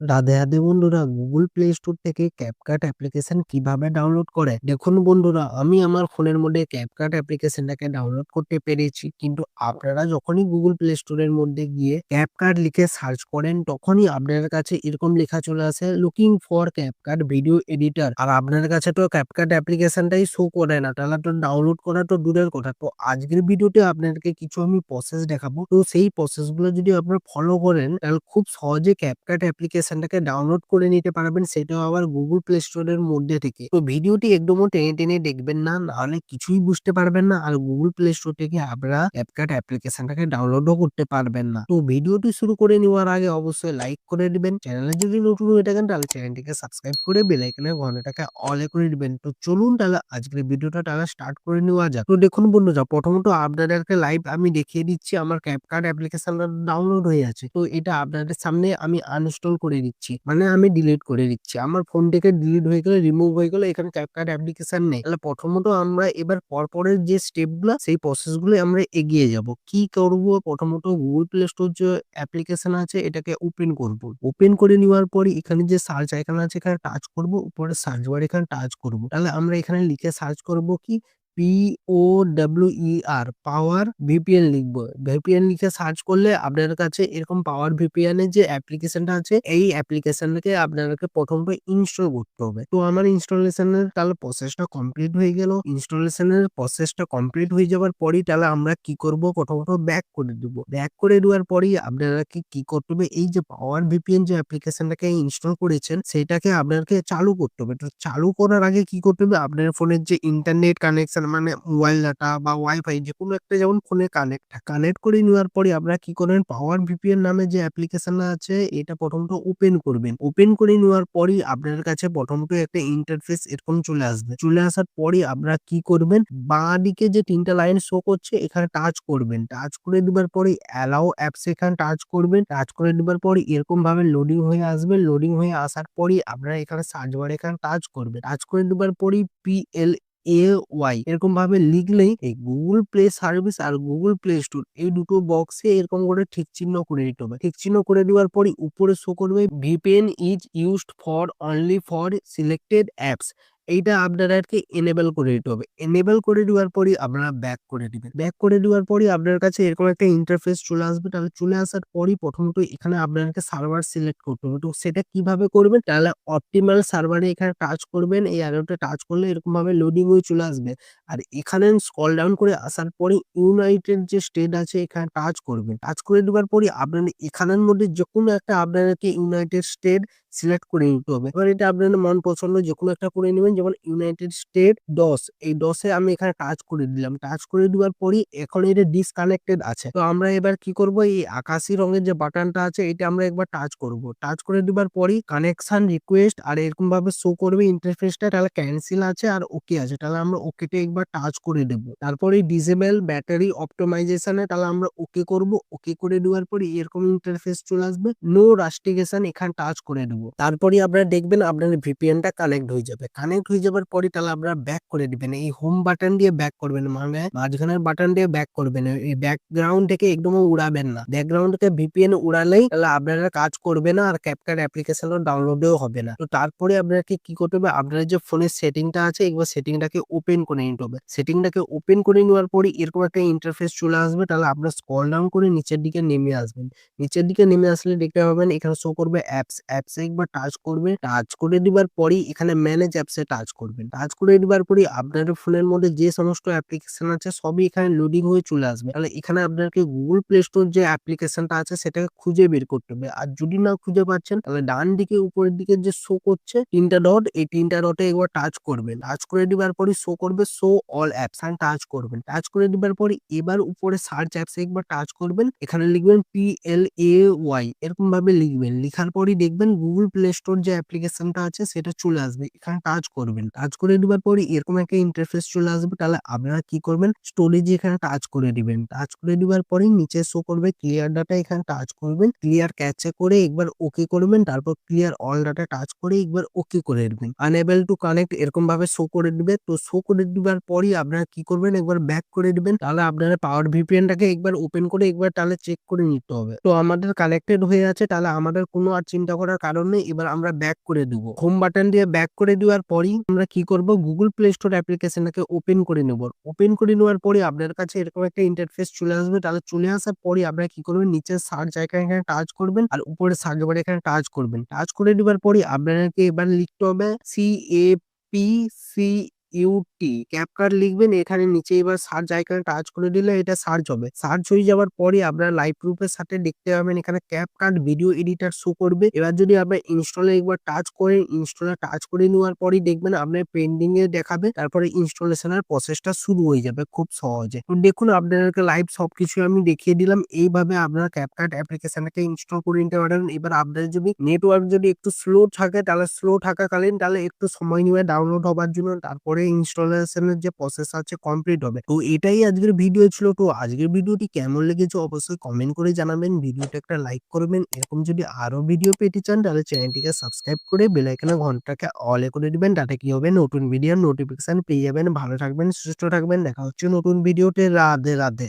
রাধে রাধে বন্ধুরা Google Play Store থেকে CapCut application কীভাবে ডাউনলোড করে? দেখুন বন্ধুরা, আমি আমার ফোনের মধ্যে ক্যাপকাট অ্যাপ্লিকেশনটাকে ডাউনলোড করতে পেরেছি। কিন্তু আপনারা যখনই গুগল প্লে স্টোরের মধ্যে গিয়ে ক্যাপকাট লিখে সার্চ করেন, তখনই আপনার কাছে এরকম লেখা চলে আসে looking for CapCut video editor আর আপনার কাছে তো ক্যাপকাট অ্যাপ্লিকেশনটাই শো করে না, তাহলে তো ডাউনলোড করা তো দূরের কথা। তো আজকের ভিডিওতে আপনাদেরকে কিছু আমি প্রসেস দেখাবো। তো সেই প্রসেসগুলো যদি আপনারা ফলো করেন, তাহলে খুব সহজে ক্যাপকাট অ্যাপ্লিকেশনটাকে ডাউনলোড করে নিতে পারবেন, সেটাও আবার গুগল প্লে স্টোরের মধ্যে থেকে। তো ভিডিওটি একদমও টেনে টেনে দেখবেন না, নাহলে কিছুই বুঝতে পারবেন না আর গুগল প্লে স্টোর থেকে আপনারা ক্যাপকাট অ্যাপ্লিকেশনটাকে ডাউনলোডও করতে পারবেন না। তো ভিডিওটি শুরু করে নেওয়ার আগে অবশ্যই লাইক করে দিবেন। চ্যানেলে যদি নতুন হয়ে থাকেন, তাহলে চ্যানেলটিকে সাবস্ক্রাইব করে বেল আইকনের ঘন্টাটাকে অলে করে দিবেন। তো চলুন তাহলে আজকের ভিডিওটা তাহলে স্টার্ট করে নেওয়া যাক। তো দেখুন বন্ধু বন্ধুরা, প্রথমত আপনাদেরকে লাইভ আমি দেখিয়ে দিচ্ছি, আমার ক্যাপকাট অ্যাপ্লিকেশনটা ডাউনলোড হয়ে আছে। তো এটা আপনাদের সামনে আমি আনইনস্টল করে দিচ্ছি। মানে আমি ডিলিট করে দিচ্ছি। আমার ফোন থেকে ডিলিট হয়ে গেলে রিমুভ হয়ে গেলে এখানে ক্যাপকাট অ্যাপ্লিকেশন নেই। তাহলে প্রথমত আমরা এবার পরপরের যে স্টেপগুলো সেই প্রসেসগুলো আমরা এগিয়ে যাব। কি করব? প্রথমত গুগল প্লে স্টোর যে অ্যাপ্লিকেশন আছে, এটাকে ওপেন করব। ওপেন করে নেওয়ার পরে এখানে যে সার্চ আইকন আছে, এখানে টাচ করব। উপরে সার্চ বার এখানে টাচ করব। তাহলে আমরা এখানে লিখে সার্চ করব কি? P O W E R power VPN লিখব। ভিপিএন লিখে সার্চ করলে আপনার কাছে এরকম পাওয়ার ভিপিএন এর যে অ্যাপ্লিকেশনটা আছে, এই অ্যাপ্লিকেশনটাকে আপনাদেরকে প্রথমে ইনস্টল করতে হবে। তো আমার ইনস্টলেশনের তাহলে প্রসেসটা কমপ্লিট হয়ে গেল। ইনস্টলেশনের প্রসেসটা কমপ্লিট হয়ে যাওয়ার পরই তাহলে আমরা কি করব? প্রথমত ব্যাক করে দিব। ব্যাক করে দেওয়ার পরই আপনাদেরকে কি করতে হবে? এই যে পাওয়ার ভিপিএন যে অ্যাপ্লিকেশনটাকে ইনস্টল করেছেন, সেটাকে আপনাকে চালু করতে হবে। তো চালু করার আগে কি করতে হবে? আপনার ফোনের যে ইন্টারনেট কানেকশন মানে মোবাইল ডাটা বা ওয়াইফাই যে কোনো একটা যেমন ফোনে কানেক্ট কানেক্ট করে নেওয়ার পরে আপনারা কি করবেন? পাওয়ার ভিপিএন নামে যে অ্যাপ্লিকেশন আছে, এটা প্রথমত ওপেন করবেন। ওপেন করে নেওয়ার পরই আপনার কাছে প্রথমত একটা ইন্টারফেস এরকম চলে আসবে। চলে আসার পরে আপনারা কি করবেন? বাঁ দিকে যে তিনটা লাইন শো করছে, এখানে টাচ করবেন। টাচ করে দেবার পরে অ্যালাউ অ্যাপস এখানে টাচ করবেন। টাচ করে দেবার পরে এরকম ভাবে লোডিং হয়ে আসবে। লোডিং হয়ে আসার পরই আপনারা এখানে সার্চ বার এখানে টাচ করবেন। টাচ করে দেবার পরেই পিএল এ ওয়াই এরকম ভাবে লিখলেই এই গুগল প্লে সার্ভিস আর গুগল প্লে স্টোর এই দুটো বক্সে এরকম করে ঠিক চিহ্ন করে দিতে হবে। ঠিক চিহ্ন করে দেওয়ার পরে উপরে শো করবে VPN is used for only for selected apps এইটা আপনারা আর কি এনেবল করে দিতে হবে। এনেবল করে দেওয়ার পরই আপনারা ব্যাক করে দিবেন। ব্যাক করে দেওয়ার পরই আপনার কাছে এরকম একটা ইন্টারফেস চলে আসবে। তাহলে চলে আসার পরই প্রথমত এখানে আপনাকে সার্ভার সিলেক্ট করতে হবে। তো সেটা কীভাবে করবেন? তাহলে অপটিমাল সার্ভারে এখানে টাচ করবেন। এই অ্যারোটা টাচ করলে এরকম ভাবে লোডিং হয়ে চলে আসবে। আর এখানে স্কল ডাউন করে আসার পরে ইউনাইটেড যে স্টেট আছে, এখানে টাচ করবেন। টাচ করে দেওয়ার পরই আপনার এখানের মধ্যে যে কোনো একটা আপনাদেরকে ইউনাইটেড স্টেট সিলেক্ট করে নিতে হবে। এবার এটা আপনাদের মন পছন্দ যে কোনো একটা করে নেবেন, যেমন ইউনাইটেড স্টেট দশ। এই দশে আমি এখানে টাচ করে দিলাম। টাচ করে দেওয়ার পরই এখন এটা ডিসকানেক্টেড আছে। তো আমরা এবার কি করব? এই আকাশি রঙের যে বাটনটা আছে, এটা আমরা একবার টাচ করব। টাচ করে দেওয়ার পরই কানেকশন রিকোয়েস্ট আর এরকম ভাবে শো করবে ইন্টারফেসটা তাহলে ক্যান্সেল আছে আর ওকে আছে। তাহলে আমরা ওকেতে একবার টাচ করে দেব। তারপরে ডিসেবল ব্যাটারি অপটোমাইজেশনে তাহলে আমরা ওকে করব। ওকে করে দেওয়ার পরে এরকম ইন্টারফেস চলে আসবে। নো রাস্টিগেশন এখানে টাচ করে দেব। তারপরে আপনারা দেখবেন আপনার ভিপিএনটা কানেক্ট হয়ে যাবে। কানেক্ট হয়ে যাবার পরে তাহলে আপনারা ব্যাক করে দিবেন। এই হোম বাটন দিয়ে ব্যাক করবেন। মানে মাঝখানের বাটন দিয়ে ব্যাক করবেন। এই ব্যাকগ্রাউন্ড থেকে একদম উড়াবেন না। ব্যাকগ্রাউন্ড থেকে ভিপিএন উড়ালেই তাহলে আপনারা কাজ করবে না আর ক্যাপকাট অ্যাপ্লিকেশন ডাউনলোডও হবে না। তো তারপরে আপনাকে কি করতে হবে? আপনার যে ফোনের সেটিংটা আছে, একবার সেটিংটাকে ওপেন করে নিতে হবে। সেটিংটাকে ওপেন করে নেওয়ার পরে এরকম একটা ইন্টারফেস চলে আসবে। তাহলে আপনার স্ক্রল ডাউন করে নিচের দিকে নেমে আসবেন। নিচের দিকে নেমে আসলে দেখতে পাবেন এখানে শো করবে অ্যাপস অ্যাপসে একবার টাচ করবে টাচ করে দিবার পরেই এখানে ম্যানেজ অ্যাপসে টাচ করবেন। টাচ করে দিবার পরেই আপনার ফোনের মধ্যে যে সমস্ত অ্যাপ্লিকেশন আছে সবই এখানে লোডিং হয়ে চলে আসবে। তাহলে এখানে আপনাকে গুগল প্লে স্টোর যে অ্যাপ্লিকেশনটা আছে সেটাকে খুঁজে বের করতে হবে। আর যদি না খুঁজে পাচ্ছেন, তাহলে ডান দিকে, উপরের দিকে যে শো করছে, তিনটা ডট এই তিনটা ডটে একবার টাচ করবেন। টাচ করে দিবার পরে শো করবে show all apps and touch করবেন। টাচ করে দিবার পরে এবার উপরে সার্চ অ্যাপসে একবার টাচ করবেন। এখানে লিখবেন পি এল এ ওয়াই এরকম ভাবে লিখবেন। লিখার পরই দেখবেন গুগল প্লে স্টোর যে অ্যাপ্লিকেশনটা আছে, সেটা চলে আসবে। এখানে টাচ করবেন। টাচ করে দেওয়ার পরে এরকম একটা ইন্টারফেস চলে আসবে। তাহলে আপনারা কি করবেন? স্টোরেজে এখানে টাচ করে দিবেন টাচ করে দেওয়ার পরে নিচে শো করবে ক্লিয়ার ডাটা এখানে টাচ করবেন। ক্লিয়ার ক্যাচে করে একবার ওকে করবেন। তারপর ক্লিয়ার অল ডাটা টাচ করে একবার ওকে করে দিবেন আনএবল টু কানেক্ট এরকম ভাবে শো করে দিবে তো শো করে দিবার পরই আপনারা কি করবেন? একবার ব্যাক করে দিবেন তাহলে আপনারা পাওয়ার ভিপিএনটাকে একবার ওপেন করে একবার তাহলে চেক করে নিতে হবে। তো আমাদের কানেক্টেড হয়ে আছে। তাহলে আমাদের কোনো আর চিন্তা করার কারণ প্ল্যাটফর্মে এবার আমরা ব্যাক করে দেব। হোম বাটন দিয়ে ব্যাক করে দেওয়ার পরই আমরা কি করব? গুগল প্লে স্টোর অ্যাপ্লিকেশনটাকে ওপেন করে নেব। ওপেন করে নেওয়ার পরে আপনার কাছে এরকম একটা ইন্টারফেস চলে আসবে। তাহলে চলে আসার পরে আপনারা কি করবেন? নিচের সার্চ আইকন এখানে টাচ করবেন আর উপরে সার্চ বারে এখানে টাচ করবেন। টাচ করে দেওয়ার পরে আপনাদেরকে এবার লিখতে হবে C A P C U T CapCut লিখবেন, এখানে নিচে এবার সার্চ আইকনে টাচ করে দিলে, এটা সার্চ হবে সার্চ হয়ে যাওয়ার পরে আপনারা লাইভ প্রুফের সাথে দেখতে পাবেন, এখানে ক্যাপকাট ভিডিও এডিটর শো করবে। এবার যদি আপনার ইনস্টলে একবার টাচ করেন ইনস্টলে টাচ করে নেওয়ার পরেই দেখবেন আপনার পেন্ডিং এ দেখাবে, তারপরে ইনস্টলেশনের প্রসেসটা শুরু হয়ে যাবে খুব সহজে। তো দেখুন, আপনাদেরকে লাইভ সবকিছু আমি দেখিয়ে দিলাম। এইভাবে আপনারা ক্যাপকাট অ্যাপ্লিকেশনটাকে ইনস্টল করে নিতে পারেন। এবার আপনাদের যদি নেটওয়ার্ক যদি একটু স্লো থাকে, তাহলে স্লো থাকাকালীন, তাহলে একটু সময় নিবে ডাউনলোড হবার জন্য, তারপরে ইনস্টলেশনের যে প্রসেস আছে কমপ্লিট হবে। তো এটাই আজকের ভিডিও ছিল। তো আজকের ভিডিওটি কেমন লেগেছে অবশ্যই কমেন্ট করে জানাবেন। ভিডিওটা একটা লাইক করবেন। এরকম যদি আরও ভিডিও পেতে চান, তাহলে চ্যানেলটিকে সাবস্ক্রাইব করে বেল আইকনের ঘন্টাকে এ করে দিবেন। তাতে কি হবে? নতুন ভিডিওর নোটিফিকেশন পেয়ে যাবেন। ভালো থাকবেন, সুস্থ থাকবেন। দেখা হচ্ছে নতুন ভিডিওতে রাধে রাধে।